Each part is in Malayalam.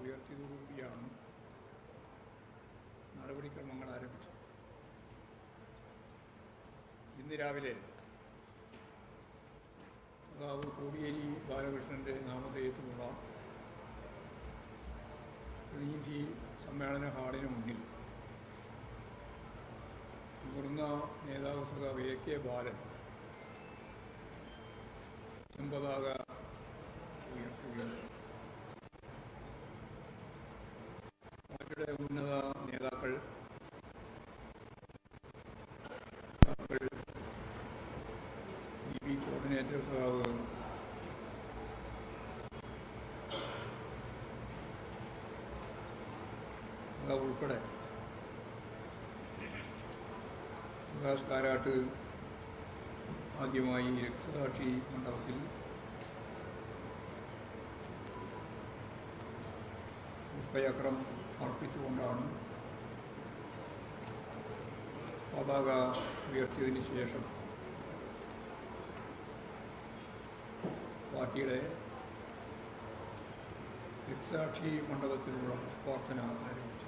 ഉയർത്തിയതോടുകൂടിയാണ് നടപടിക്രമങ്ങൾ ആരംഭിച്ചത്. ഇന്ന് രാവിലെ സഖാവ് കോടിയേരി ബാലകൃഷ്ണന്റെ നാമധേയത്തിലുള്ള പ്രതിനിധി സമ്മേളന ഹാളിന് മുന്നിൽ മുതിർന്ന നേതാവ് സഖാവ് എ കെ ബാലൻ ചെമ്പതാക ഉയർത്തുകയുണ്ടായി പാർട്ടിയുടെ ഉന്നത നേതാക്കൾ. നേതാക്കൾ ഇ ബി കോർഡിനേറ്റർ സഖാവ് സഖാവ് ഉൾപ്പെടെ. സുഭാഷ് കാരാട്ട് ആദ്യമായി രക്തസാക്ഷി മണ്ഡപത്തിൽ. പുഷ്പചക്രം അർപ്പിച്ചുകൊണ്ടാണ് പതാക ഉയർത്തിയതിന് ശേഷം പാർട്ടിയുടെ രക്തസാക്ഷി മണ്ഡപത്തിലുള്ള പുഷ്പാർച്ചന ആരംഭിച്ചു.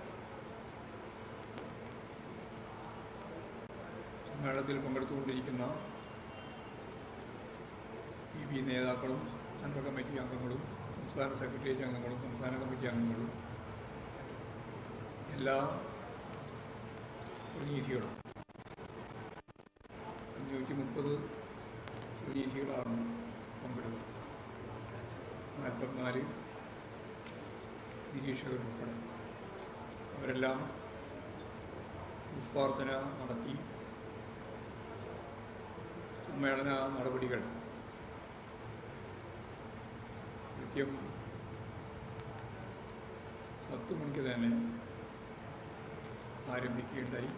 സമ്മേളനത്തിൽ പങ്കെടുത്തുകൊണ്ടിരിക്കുന്ന പി നേതാക്കളും സെൻട്രൽ കമ്മിറ്റി അംഗങ്ങളും സംസ്ഥാന സെക്രട്ടേറിയറ്റ് അംഗങ്ങളും സംസ്ഥാന കമ്മിറ്റി അംഗങ്ങളും എല്ലാ പ്രതിനിധികളും അഞ്ഞൂറ്റി മുപ്പത് പ്രതിനിധികളാണ് പങ്കെടുക്കുന്നത് നാൽപ്പത്തിനാല് നിരീക്ഷകരുൾപ്പെടെ അവരെല്ലാം നിസ്പാർത്ഥന നടത്തി സമ്മേളന നടപടികൾ. കൃത്യം പത്ത് മണിക്ക് തന്നെ ആരംഭിക്കുകയുണ്ടായി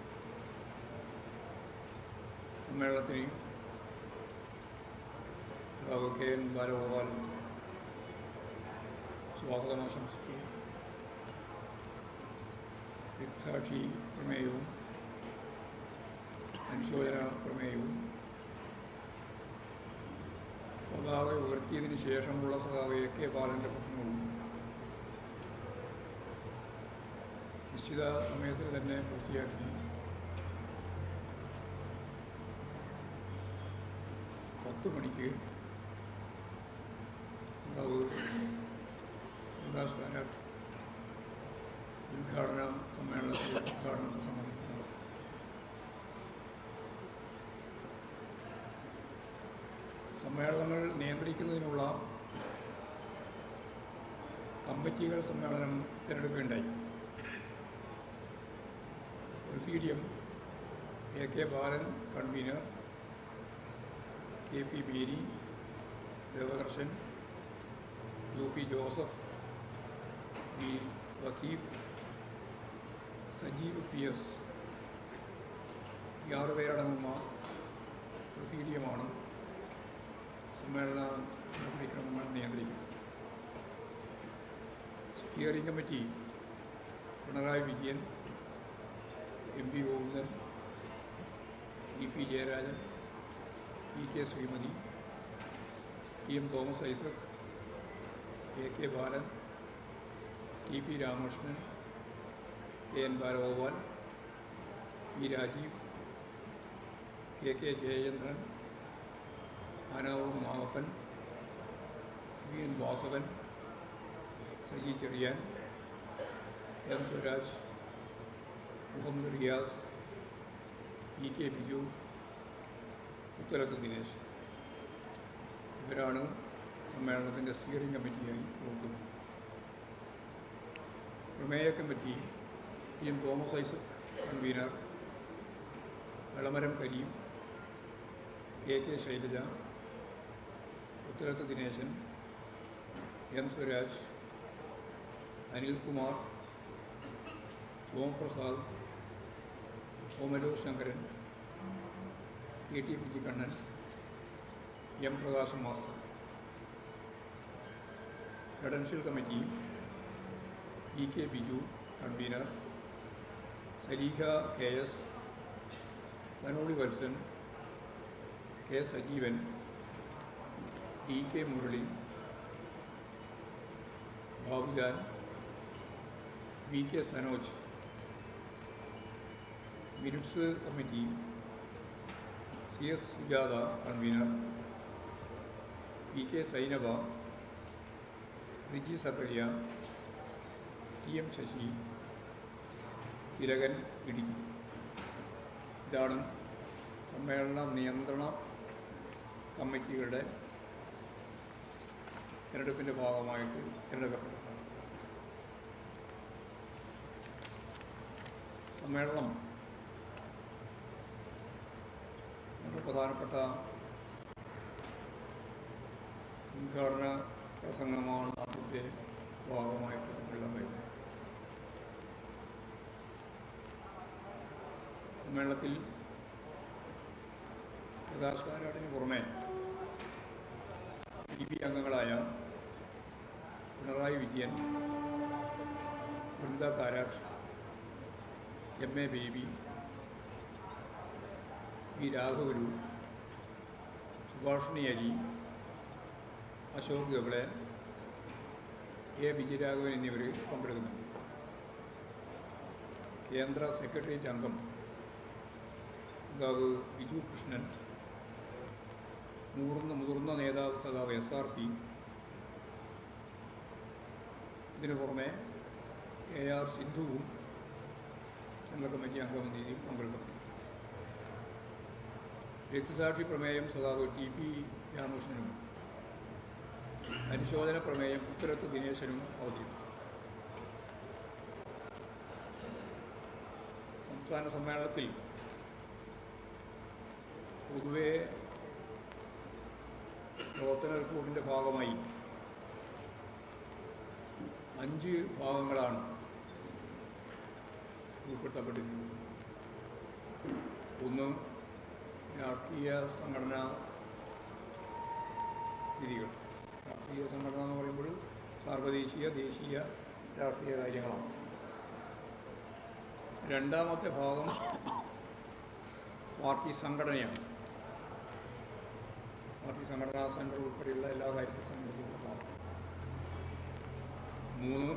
സമ്മേളനത്തിന് കെ എൻ ബാലഗോപാൽ സ്വാഗതം ആശംസിച്ചു. രക്തസാക്ഷി പ്രമേയവും അനുശോചന പ്രമേയവും പതാക ഉയർത്തിയതിന് ശേഷമുള്ള സഖാവ് എ കെ ബാലന്റെ പ്രസംഗവും നിശ്ചിത സമയത്തിൽ തന്നെ പൂർത്തിയാക്കി പത്ത് മണിക്ക് ഉദ്ഘാടന സമ്മേളനത്തിൽ ഉദ്ഘാടന പ്രസംഗം സമ്മേളനങ്ങൾ നിയന്ത്രിക്കുന്നതിനുള്ള കമ്മിറ്റികൾ സമ്മേളനം തിരഞ്ഞെടുക്കുകയുണ്ടായി. Presidium A K Balan convener K P Beary ദേവകർഷൻ U P Joseph V Vaseef Sajeev P S ഈ ആറുപേരടങ്ങുന്ന പ്രസീഡിയമാണ് സമ്മേളന നടപടിക്രമങ്ങൾ നിയന്ത്രിക്കുന്നത്. Steering committee Pinarayi Vijayan M P Govindan E P Jayarajan E K Sreemathi T M Thomas Isaac A K Balan T P Ramakrishnan K N Balagopal P Rajeev K K Jayachandran Anavoor Mamappan V N Vasavan Saji Cheriyan M Swaraj Muhammad Riyas E K Biju Utharath Dinesh. ഇവരാണ് സമ്മേളനത്തിന്റെ സ്റ്റിയറിംഗ് കമ്മിറ്റിയായി പ്രവർത്തിക്കുന്നത് പ്രമേയ committee P M Thomas Isaac convener Elamaram Kareem K K Shailaja Utharath Dinesan M Swaraj Anilkumar Somaprasad Omalloor Sankaran K T Kunhikannan M Prakasam master credential committee E K Biju convener Saleekha K S Dhanoli Valsan K Sajeevan T K Murali Babujan V K Sanoj minutes committee C S Sujatha convener P K Sainaba Riji Zachariah T M Sasi Thilakan Idukki. ഇതാണ് സമ്മേളന നിയന്ത്രണ കമ്മിറ്റികളുടെ തിരഞ്ഞെടുപ്പിന്റെ ഭാഗമായിട്ട് തിരഞ്ഞെടുക്കപ്പെട്ടത് സമ്മേളനം വളരെ പ്രധാനപ്പെട്ട ഉദ്ഘാടന പ്രസംഗമാണ് ആദ്യത്തെ ഭാഗമായിട്ട് ഉള്ളത് സമ്മേളനത്തിൽ പ്രകാശ് കാരാടിന് പുറമെ ഡി പി അംഗങ്ങളായ Pinarayi Vijayan Brinda Karat M A Baby V രാഘവരു Subhashini Ali Ashok ഗബ്ലെ A Vijayaraghavan എന്നിവർ പങ്കെടുക്കുന്നുണ്ട്. കേന്ദ്ര സെക്രട്ടേറിയറ്റ് അംഗം സഖാവ് ബിജു കൃഷ്ണൻ മുതിർന്ന മുതിർന്ന നേതാവ് സഖാവ് എസ് ആർ പി ഇതിനു പുറമെ എ ആർ സിന്ധുവും ജനറൽ കമ്മിറ്റി അംഗം രീതിയിൽ പങ്കെടുക്കുന്നുണ്ട്. രക്തസാക്ഷി പ്രമേയം സദാവ് ടി പി രാമകൃഷ്ണനും അനുശോചന പ്രമേയം ഉത്തരത്ത് ദിനേശനും അവതരിപ്പിച്ചു. സംസ്ഥാന സമ്മേളനത്തിൽ പൊതുവെ പ്രവർത്തന റിപ്പോർട്ടിന്റെ ഭാഗമായി അഞ്ച് ഭാഗങ്ങളാണ് ഉൾപ്പെടുത്തപ്പെട്ടിരിക്കുന്നത്. ഒന്ന് രാഷ്ട്രീയ സംഘടന സ്ഥിതികൾ. രാഷ്ട്രീയ സംഘടന എന്ന് പറയുമ്പോൾ സാർവദേശീയ ദേശീയ രാഷ്ട്രീയ കാര്യങ്ങളാണ്. രണ്ടാമത്തെ ഭാഗം പാർട്ടി സംഘടനയാണ്. പാർട്ടി സംഘടനാ സെന്റർ ഉൾപ്പെടെയുള്ള എല്ലാ കാര്യത്തെ സംബന്ധിക്കുന്ന പാർട്ടി. മൂന്ന്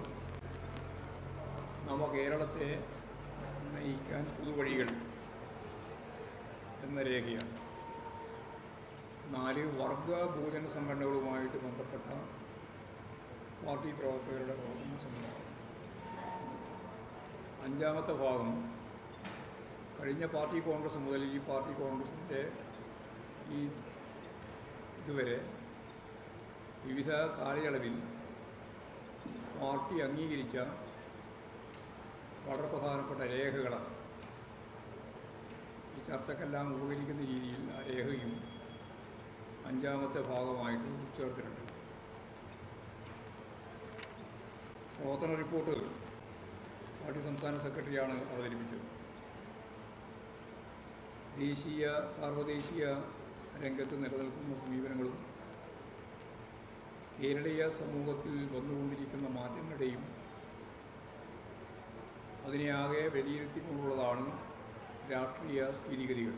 നവ കേരളത്തെ നയിക്കാൻ പുതുവഴികൾ എന്ന രേഖയാണ്. നാല് വർഗ ഭോജന സംഘടനകളുമായിട്ട് ബന്ധപ്പെട്ട പാർട്ടി പ്രവർത്തകരുടെ പ്രവർത്തന സംഘടന അഞ്ചാമത്തെ ഭാഗം കഴിഞ്ഞ പാർട്ടി കോൺഗ്രസ് മുതൽ ഈ പാർട്ടി കോൺഗ്രസിന്റെ ഈ ഇതുവരെ വിവിധ കാലയളവിൽ പാർട്ടി അംഗീകരിച്ച വളരെ പ്രധാനപ്പെട്ട രേഖകളാണ്. ചർച്ചക്കെല്ലാം ഉപകരിക്കുന്ന രീതിയിൽ ആ രേഖയും അഞ്ചാമത്തെ ഭാഗമായിട്ട് ചേർത്തിട്ടുണ്ട്. പ്രവർത്തന റിപ്പോർട്ട് പാർട്ടി സംസ്ഥാന സെക്രട്ടറിയാണ് അവതരിപ്പിച്ചത്. ദേശീയ സാർവദേശീയ രംഗത്ത് നിലനിൽക്കുന്ന സമീപനങ്ങളും കേരളീയ സമൂഹത്തിൽ വന്നുകൊണ്ടിരിക്കുന്ന മാറ്റങ്ങളുടെയും അതിനെ ആകെ വിലയിരുത്തിക്കൊണ്ടുള്ളതാണ് രാഷ്ട്രീയ സ്ഥിതിഗതികൾ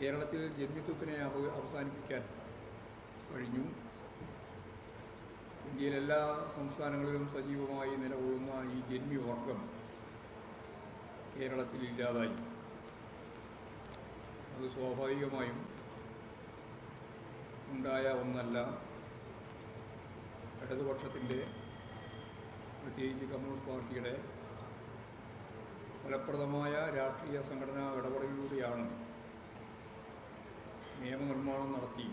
കേരളത്തിൽ ജന്മിത്വത്തിനെ അവ അവസാനിപ്പിക്കാൻ കഴിഞ്ഞു. ഇന്ത്യയിലെ എല്ലാ സംസ്ഥാനങ്ങളിലും സജീവമായി നിലകൊള്ളുന്ന ഈ ജന്മിവർഗം കേരളത്തിൽ ഇല്ലാതായി. അത് സ്വാഭാവികമായും ഉണ്ടായ ഒന്നല്ല. ഇടതുപക്ഷത്തിന്റെ പ്രത്യേകിച്ച് കമ്മ്യൂണിസ്റ്റ് പാർട്ടിയുടെ ഫലപ്രദമായ രാഷ്ട്രീയ സംഘടനാ ഇടപെടലിലൂടെയാണ് നിയമനിർമ്മാണം നടത്തി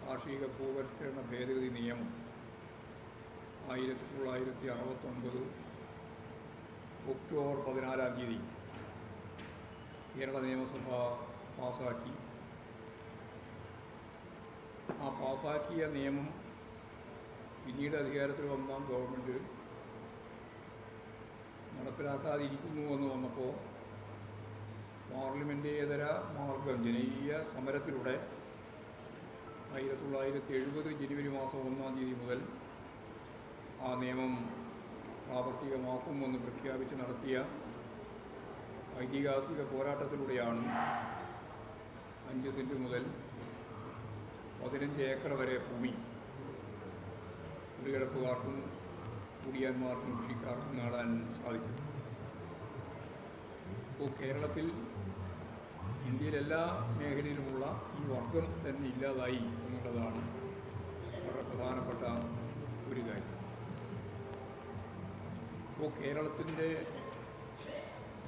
കാർഷിക ഭൂപരിഷ്കരണ ഭേദഗതി നിയമം ആയിരത്തി തൊള്ളായിരത്തി അറുപത്തൊൻപത് ഒക്ടോബർ പതിനാലാം തീയതി കേരള നിയമസഭ പാസാക്കി. ആ പാസാക്കിയ നിയമം പിന്നീട് അധികാരത്തിൽ വന്ന ഗവൺമെന്റ് നടപ്പിലാക്കാതിരിക്കുന്നു എന്ന് വന്നപ്പോൾ പാർലമെന്റേതര മാർഗം ജനകീയ സമരത്തിലൂടെ ആയിരത്തി തൊള്ളായിരത്തി എഴുപത് ജനുവരി മാസം ഒന്നാം തീയതി മുതൽ ആ നിയമം പ്രാവർത്തികമാക്കുമെന്ന് പ്രഖ്യാപിച്ച് നടത്തിയ ഐതിഹാസിക പോരാട്ടത്തിലൂടെയാണ് അഞ്ച് സെന്റ് മുതൽ പതിനഞ്ച് ഏക്കർ വരെ ഭൂമി കുടികിടപ്പുകാർക്കും കുടിയാന്മാർക്കും കൃഷിക്കാർക്കും നേടാൻ സാധിച്ചത് ഇപ്പോൾ കേരളത്തിൽ ഇന്ത്യയിലെ എല്ലാ മേഖലയിലുമുള്ള ഈ വർഗം തന്നെ ഇല്ലാതായി എന്നുള്ളതാണ് വളരെ പ്രധാനപ്പെട്ട ഒരു കാര്യം. ഇപ്പോൾ കേരളത്തിന്റെ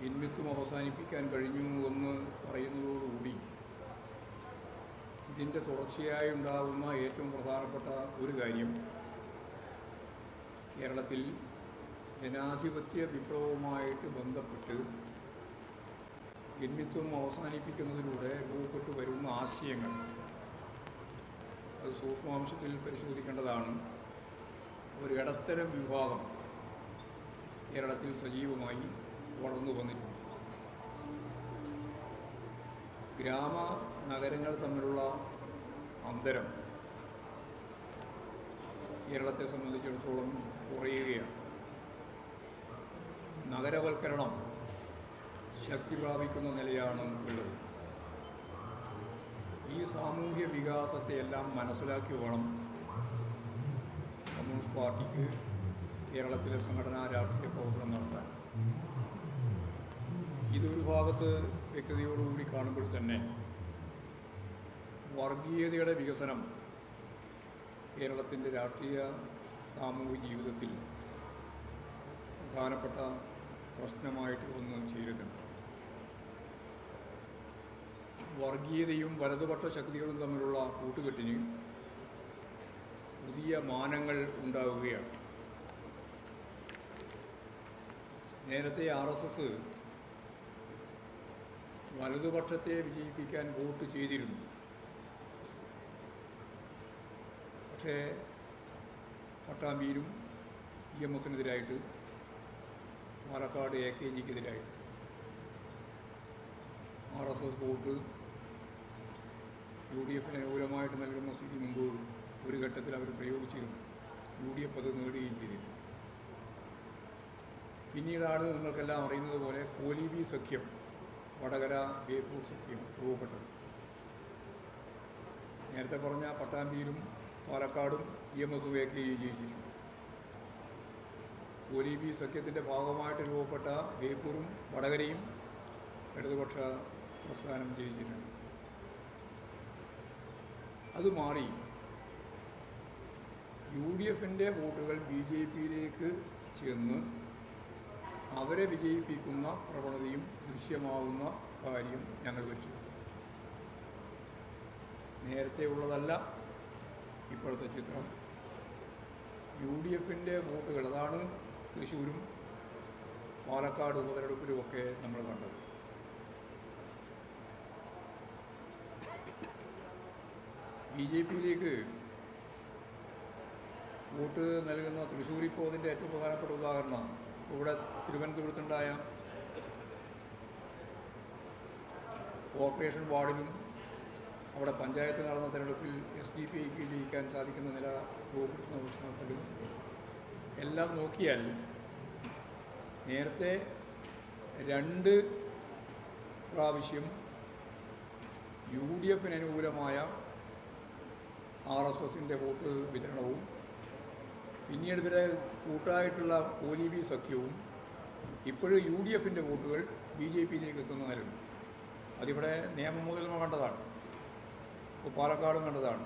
ജന്മിത്വം അവസാനിപ്പിക്കാൻ കഴിഞ്ഞു എന്ന് പറയുന്നതോടുകൂടി ഇതിന്റെ തുടർച്ചയായി ഉണ്ടാകുന്ന ഏറ്റവും പ്രധാനപ്പെട്ട ഒരു കാര്യം കേരളത്തിൽ ജനാധിപത്യ വിപ്ലവവുമായിട്ട് ബന്ധപ്പെട്ട് ജന്മിത്വം അവസാനിപ്പിക്കുന്നതിലൂടെ രൂപപ്പെട്ടു വരുന്ന ആശയങ്ങൾ. അത് സൂക്ഷ്മാംശത്തിൽ പരിശോധിക്കേണ്ടതാണ്. ഒരു ഇടത്തരം വിഭാഗം കേരളത്തിൽ സജീവമായി വളർന്നു വന്നിട്ടുണ്ട്. ഗ്രാമ നഗരങ്ങൾ തമ്മിലുള്ള അന്തരം കേരളത്തെ സംബന്ധിച്ചിടത്തോളം കുറയുകയാണ്. നഗരവൽക്കരണം ശക്തി പ്രാപിക്കുന്ന നിലയാണ് ഉള്ളത്. ഈ സാമൂഹ്യ വികാസത്തെ എല്ലാം മനസ്സിലാക്കി വേണം കമ്മ്യൂണിസ്റ്റ് പാർട്ടിക്ക് കേരളത്തിലെ സംഘടനാ രാഷ്ട്രീയ പ്രവർത്തനം നടത്താൻ. ഇതൊരു ഭാഗത്ത് വ്യക്തതയോടുകൂടി കാണുമ്പോൾ തന്നെ വർഗീയതയുടെ വികസനം കേരളത്തിന്റെ രാഷ്ട്രീയ സാമൂഹിക ജീവിതത്തിൽ പ്രധാനപ്പെട്ട പ്രശ്നമായിട്ട് ഒന്ന് ചേരുന്നുണ്ട് വർഗീയതയും വലതുപക്ഷ ശക്തികളും തമ്മിലുള്ള കൂട്ടുകെട്ടിന് പുതിയ മാനങ്ങൾ ഉണ്ടാവുകയാണ്. നേരത്തെ ആർ എസ് എസ് വലതുപക്ഷത്തെ വിജയിപ്പിക്കാൻ വോട്ട് ചെയ്തിരുന്നു. പക്ഷേ പട്ടാമ്പിയിലും ഇ എം എസിനെതിരായിട്ട് Palakkad A K ജിക്കെതിരായിട്ട് R S S vote U D എഫിന് അനുകൂലമായിട്ട് നൽകുന്ന സ്ഥിതി മുമ്പ് ഒരു ഘട്ടത്തിൽ അവർ പ്രയോഗിച്ചിരുന്നു. യു ഡി എഫ് അത് നേടുകയും ചെയ്തിരുന്നു. പിന്നീടാണ് നിങ്ങൾക്കെല്ലാം അറിയുന്നത് പോലെ കോലിബി സഖ്യം വടകര ബേപ്പൂർ സഖ്യം രൂപപ്പെട്ടത്. നേരത്തെ പറഞ്ഞ പട്ടാമ്പിയിലും പാലക്കാടും ഇ എം എസ് ഉപയോഗിക്കുകയും ജയിച്ചിട്ടുണ്ട് ബി സഖ്യത്തിന്റെ ഭാഗമായിട്ട് രൂപപ്പെട്ട ബേപ്പൂരും വടകരയും ഇടതുപക്ഷ പ്രസ്ഥാനം ജയിച്ചിട്ടുണ്ട്. അത് മാറി യു ഡി എഫിന്റെ വോട്ടുകൾ ബി ജെ പിയിലേക്ക് ചെന്ന് അവരെ വിജയിപ്പിക്കുന്ന പ്രവണതയും ദൃശ്യമാവുന്ന കാര്യം ഞങ്ങൾ പരിശോധിച്ചു നേരത്തെ ഉള്ളതല്ല ഇപ്പോഴത്തെ ചിത്രം യു ഡി എഫിന്റെ വോട്ടുകൾ അതാണ് തൃശ്ശൂരും പാലക്കാട് ഉപതെരഞ്ഞെടുപ്പിലുമൊക്കെ നമ്മൾ കണ്ടത്. ബി ജെ പിയിലേക്ക് വോട്ട് നൽകുന്ന തൃശ്ശൂർ ഇപ്പോൾ അതിന്റെ ഏറ്റവും പ്രധാനപ്പെട്ട ഉദാഹരണമാണ്. ഇവിടെ തിരുവനന്തപുരത്തുണ്ടായ കോർപ്പറേഷൻ വാർഡിലും അവിടെ പഞ്ചായത്ത് നടന്ന തെരഞ്ഞെടുപ്പിൽ എസ് ഡി പി ഐക്ക് ജയിക്കാൻ സാധിക്കുന്ന നില രൂപപ്പെടുത്തുന്ന പ്രശ്നത്തിലും എല്ലാം നോക്കിയാൽ നേരത്തെ രണ്ട് പ്രാവശ്യം യു ഡി എഫിന് അനുകൂലമായ ആർ എസ് എസിന്റെ വോട്ട് വിതരണവും പിന്നീട് ഇവരെ കൂട്ടായിട്ടുള്ള ഒ ഡി ബി സഖ്യവും ഇപ്പോഴും യു ഡി എഫിന്റെ വോട്ടുകൾ ബി ജെ പിയിലേക്ക് എത്തുന്ന നിലവിൽ അതിവിടെ നിയമം മുതൽ കണ്ടതാണ്. ഇപ്പോൾ പാലക്കാടും കണ്ടതാണ്.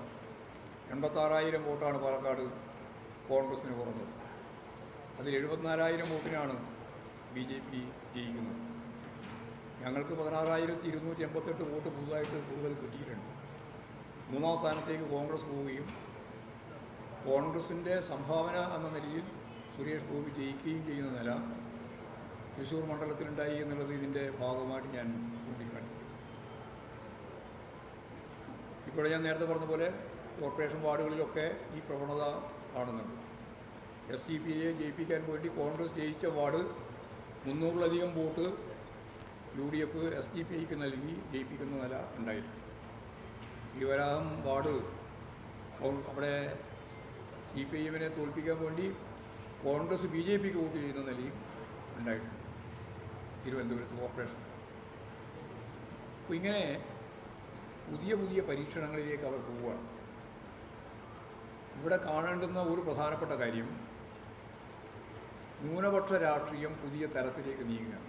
എൺപത്താറായിരം വോട്ടാണ് പാലക്കാട് കോൺഗ്രസ്സിന് കുറഞ്ഞത്. അതിൽ എഴുപത്തിനാലായിരം വോട്ടിനാണ് ബി ജെ പി ജയിക്കുന്നത്. ഞങ്ങൾക്ക് പതിനാറായിരത്തി ഇരുന്നൂറ്റി എൺപത്തെട്ട് വോട്ട് പുതുതായിട്ട് കൂടുതൽ കിട്ടിയിട്ടുണ്ട്. മൂന്നാം സ്ഥാനത്തേക്ക് കോൺഗ്രസ് പോവുകയും കോൺഗ്രസിന്റെ സംഭാവന എന്ന നിലയിൽ സുരേഷ് ഗോപി ജയിക്കുകയും ചെയ്യുന്ന നില തൃശ്ശൂർ മണ്ഡലത്തിലുണ്ടായി എന്നുള്ളത് ഇതിന്റെ ഭാഗമായിട്ട് ഞാൻ ഇപ്പോൾ ഞാൻ നേരത്തെ പറഞ്ഞ പോലെ കോർപ്പറേഷൻ വാർഡുകളിലൊക്കെ ഈ പ്രവണത കാണുന്നുണ്ട്. എസ് ഡി പി യെ ജയിപ്പിക്കാൻ വേണ്ടി കോൺഗ്രസ് ജയിച്ച വാർഡ് മുന്നൂറിലധികം vote U D F S D P ഐക്ക് നൽകി ജയിപ്പിക്കുന്ന നില ഉണ്ടായിരുന്നു ശ്രീവരാഹം വാർഡ് അവിടെ സി പി ഐ എമ്മിനെ തോൽപ്പിക്കാൻ വേണ്ടി കോൺഗ്രസ് ബി ജെ പിക്ക് വോട്ട് ചെയ്യുന്ന നിലയും ഉണ്ടായിട്ടുണ്ട്. തിരുവനന്തപുരത്ത് കോർപ്പറേഷൻ അപ്പോൾ ഇങ്ങനെ പുതിയ പുതിയ പരീക്ഷണങ്ങളിലേക്ക് അവർ പോവുകയാണ് ഇവിടെ കാണേണ്ടുന്ന ഒരു പ്രധാനപ്പെട്ട കാര്യം ന്യൂനപക്ഷ രാഷ്ട്രീയം പുതിയ തലത്തിലേക്ക് നീങ്ങുകയാണ്.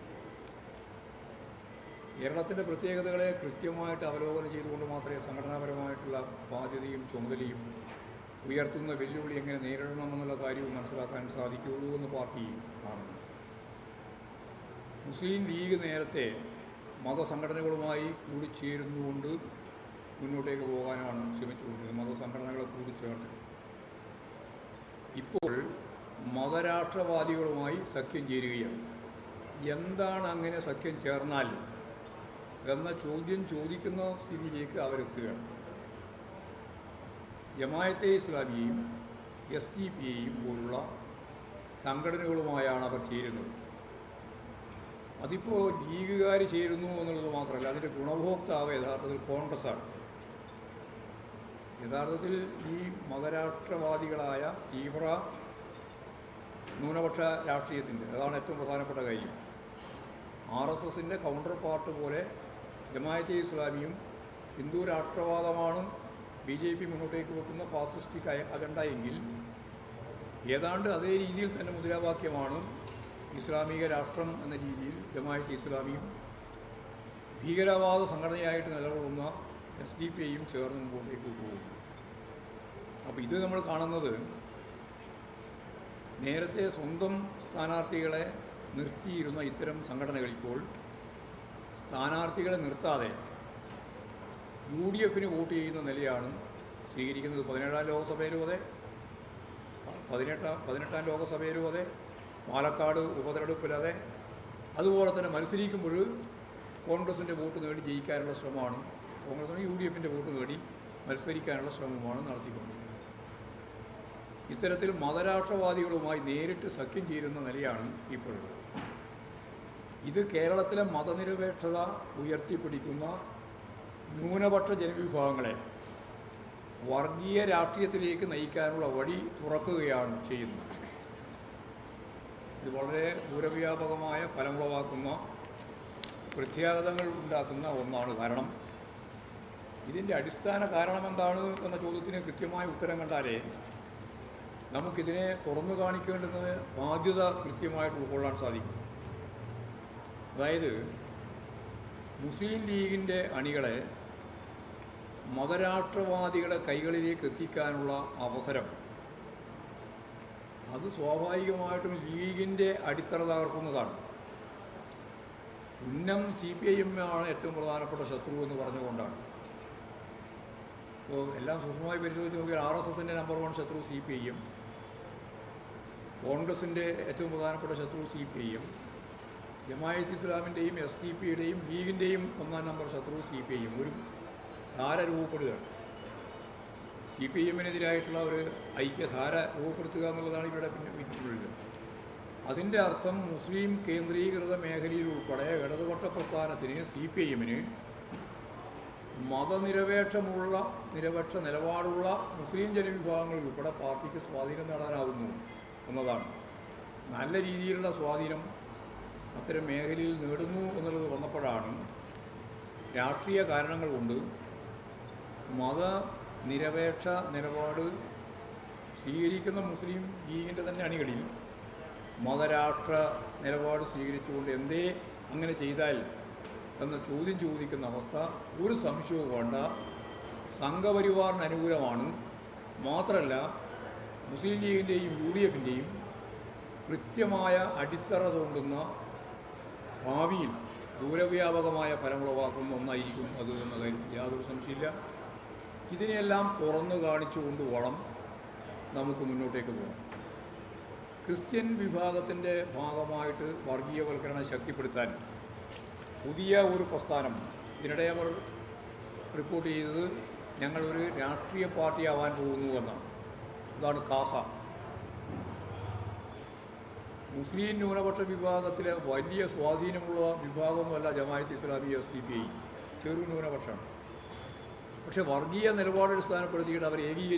കേരളത്തിന്റെ പ്രത്യേകതകളെ കൃത്യമായിട്ട് അവലോകനം ചെയ്തുകൊണ്ട് മാത്രമേ സംഘടനാപരമായിട്ടുള്ള ബാധ്യതയും ചുമതലയും ഉയർത്തുന്ന വെല്ലുവിളി എങ്ങനെ നേരിടണമെന്നുള്ള കാര്യവും മനസ്സിലാക്കാൻ സാധിക്കുകയുള്ളൂ എന്ന് പാർട്ടി കാണുന്നു. മുസ്ലിം ലീഗ് നേരത്തെ മതസംഘടനകളുമായി കൂടിച്ചേരുന്നുകൊണ്ട് മുന്നോട്ടേക്ക് പോകാനാണ് ശ്രമിച്ചുകൊണ്ടിരുന്നത് മതസംഘടനകളെ കൂടി ചേർത്തിട്ട്. ഇപ്പോൾ മതരാഷ്ട്രവാദികളുമായി സഖ്യം ചേരുകയാണ്. എന്താണ് അങ്ങനെ സഖ്യം ചേർന്നാൽ എന്ന ചോദ്യം ചോദിക്കുന്ന സ്ഥിതിയിലേക്ക് അവരെത്തുകയാണ്. ജമായത്തെ ഇസ്ലാമിയെയും എസ് ഡി പിയെയും പോലുള്ള സംഘടനകളുമായാണ് അവർ ചേരുന്നത്. അതിപ്പോൾ ലീഗുകാർ ചേരുന്നു എന്നുള്ളത് മാത്രമല്ല അതിന്റെ ഗുണഭോക്താവ് യഥാർത്ഥത്തിൽ കോൺഗ്രസ്സാണ്. യഥാർത്ഥത്തിൽ ഈ മതരാഷ്ട്രവാദികളായ തീവ്ര ന്യൂനപക്ഷ രാഷ്ട്രീയത്തിന്റെ അതാണ് ഏറ്റവും പ്രധാനപ്പെട്ട കാര്യം. ആർ എസ് എസിന്റെ കൗണ്ടർ പാർട്ട് പോലെ ജമായത്തെ ഇസ്ലാമിയും ഹിന്ദു രാഷ്ട്രവാദമാണ് ബി ജെ പി മുന്നോട്ടേക്ക് വെക്കുന്ന ഫാസിസ്റ്റിക് അജണ്ട എങ്കിൽ ഏതാണ്ട് അതേ രീതിയിൽ തന്നെ മുദ്രാവാക്യമാണ് ഇസ്ലാമിക രാഷ്ട്രം എന്ന രീതിയിൽ ജമായത്ത് ഇസ്ലാമിയും ഭീകരവാദ സംഘടനയായിട്ട് നിലകൊള്ളുന്ന എസ് ഡി പി ഐയും ചേർന്ന് മുമ്പോട്ടേക്ക് പോകുന്നു. അപ്പോൾ ഇത് നമ്മൾ കാണുന്നത് നേരത്തെ സ്വന്തം സ്ഥാനാർത്ഥികളെ നിർത്തിയിരുന്ന ഇത്തരം സംഘടനകൾ ഇപ്പോൾ സ്ഥാനാർത്ഥികളെ നിർത്താതെ യു ഡി എഫിന് വോട്ട് ചെയ്യുന്ന നിലയാണ് സ്വീകരിക്കുന്നത്. പതിനേഴാം ലോകസഭയിലും അതെ. പതിനെട്ടാം പതിനെട്ടാം ലോകസഭയിലും അതെ. പാലക്കാട് ഉപതെരഞ്ഞെടുപ്പില്ലാതെ അതുപോലെ തന്നെ മത്സരിക്കുമ്പോൾ കോൺഗ്രസിന്റെ വോട്ട് നേടി ജയിക്കാനുള്ള ശ്രമമാണ്. കോൺഗ്രസിന് യു ഡി എഫിന്റെ വോട്ട് നേടി മത്സരിക്കാനുള്ള ശ്രമമാണ് നടത്തിക്കൊണ്ടിരിക്കുന്നത്. ഇത്തരത്തിൽ മതരാഷ്ട്രവാദികളുമായി നേരിട്ട് സഖ്യം ചേരുന്ന നിലയാണ് ഇപ്പോഴുള്ളത്. ഇത് കേരളത്തിലെ മതനിരപേക്ഷത ഉയർത്തിപ്പിടിക്കുന്ന ന്യൂനപക്ഷ ജനവിഭാഗങ്ങളെ വർഗീയ രാഷ്ട്രീയത്തിലേക്ക് നയിക്കാനുള്ള വഴി തുറക്കുകയാണ് ചെയ്യുന്നത്. ഇത് വളരെ ദൂരവ്യാപകമായ ഫലമുളവാക്കുന്ന പ്രത്യാഘാതങ്ങൾ ഉണ്ടാക്കുന്ന ഒന്നാണ് കാരണം ഇതിന്റെ അടിസ്ഥാന കാരണം എന്താണ് എന്ന ചോദ്യത്തിന് കൃത്യമായ ഉത്തരം കണ്ടാലേ നമുക്കിതിനെ തുറന്നു കാണിക്കേണ്ടുന്ന ബാധ്യത കൃത്യമായിട്ട് ഉൾക്കൊള്ളാൻ സാധിക്കും. അതായത് മുസ്ലിം ലീഗിന്റെ അണികളെ മതരാഷ്ട്രവാദികളെ കൈകളിലേക്ക് എത്തിക്കാനുള്ള അവസരം അത് സ്വാഭാവികമായിട്ടും ലീഗിന്റെ അടിത്തറ തകർക്കുന്നതാണ്. ഉന്നം സി പി ഐ എമ്മാണ് ഏറ്റവും പ്രധാനപ്പെട്ട ശത്രു എന്ന് പറഞ്ഞുകൊണ്ടാണ്. ഇപ്പോൾ എല്ലാം സൂക്ഷ്മമായി പരിശോധിച്ച് നോക്കിയാൽ ആർ എസ് എസിന്റെ നമ്പർ വൺ ശത്രു സി പി ഐ എം. കോൺഗ്രസിന്റെ ഏറ്റവും പ്രധാനപ്പെട്ട ശത്രു C P I M. Jamaat ഇസ്ലാമിന്റെയും S D പിയുടെയും ലീഗിന്റെയും ഒന്നാം നമ്പർ ശത്രു സി പി ഐ എം. ഒരു ധാര രൂപപ്പെടുകയാണ് സി പി എമ്മിനെതിരായിട്ടുള്ള ഒരു ഐക്യധാര രൂപപ്പെടുത്തുക എന്നുള്ളതാണ് പിന്നെ പിന്നിലുള്ളത് അതിന്റെ അർത്ഥം മുസ്ലിം കേന്ദ്രീകൃത മേഖലയിൽ ഉൾപ്പെടെ ഇടതുപക്ഷ പ്രസ്ഥാനത്തിന് സി പി എമ്മിന് മതനിരപേക്ഷമുള്ള നിരപേക്ഷ നിലപാടുള്ള മുസ്ലിം ജനവിഭാഗങ്ങളിൽ ഉൾപ്പെടെ പാർട്ടിക്ക് സ്വാധീനം നേടാനാകുന്നു എന്നതാണ്. നല്ല രീതിയിലുള്ള സ്വാധീനം അത്തരം മേഖലയിൽ നേടുന്നു എന്നുള്ളത് വന്നപ്പോഴാണ് രാഷ്ട്രീയ കാരണങ്ങൾ കൊണ്ട് മത നിരപേക്ഷ നിലപാട് സ്വീകരിക്കുന്ന മുസ്ലിം ലീഗിന്റെ തന്നെ അണികളിൽ മതരാഷ്ട്ര നിലപാട് സ്വീകരിച്ചുകൊണ്ട് എന്തേ അങ്ങനെ ചെയ്താൽ എന്ന ചോദ്യം ചോദിക്കുന്ന അവസ്ഥ ഒരു സംശയവും വേണ്ട. സംഘപരിവാറിന് അനുകൂലമാണ്. മാത്രമല്ല മുസ്ലിം ലീഗിന്റെയും യു ഡി എഫിന്റെയും കൃത്യമായ അടിത്തറ തോണ്ടുന്ന ഭാവിയിൽ ദൂരവ്യാപകമായ ഫലമുളവാക്കും ഒന്നായിരിക്കും അത് എന്ന കാര്യത്തിൽ യാതൊരു സംശയമില്ല ഇതിനെയെല്ലാം തുറന്നു കാണിച്ചുകൊണ്ട് വളം നമുക്ക് മുന്നോട്ടേക്ക് പോകാം ക്രിസ്ത്യൻ വിഭാഗത്തിന്റെ ഭാഗമായിട്ട് വർഗീയവൽക്കരണം ശക്തിപ്പെടുത്താൻ പുതിയ ഒരു പ്രസ്ഥാനം ഇതിനിടെ അവർ റിപ്പോർട്ട് ചെയ്തത് ഞങ്ങളൊരു രാഷ്ട്രീയ പാർട്ടി ആവാൻ പോകുന്നു എന്നാണ്. അതാണ് കാസ. മുസ്ലിം ന്യൂനപക്ഷ വിഭാഗത്തിലെ വലിയ സ്വാധീനമുള്ള വിഭാഗമല്ല Jamaat Islami S D P I. ചെറു ന്യൂനപക്ഷമാണ് പക്ഷേ വർഗീയ നിലപാട് അടിസ്ഥാനപ്പെടുത്തിയിട്ട് അവർ ഏകീകരിക്കും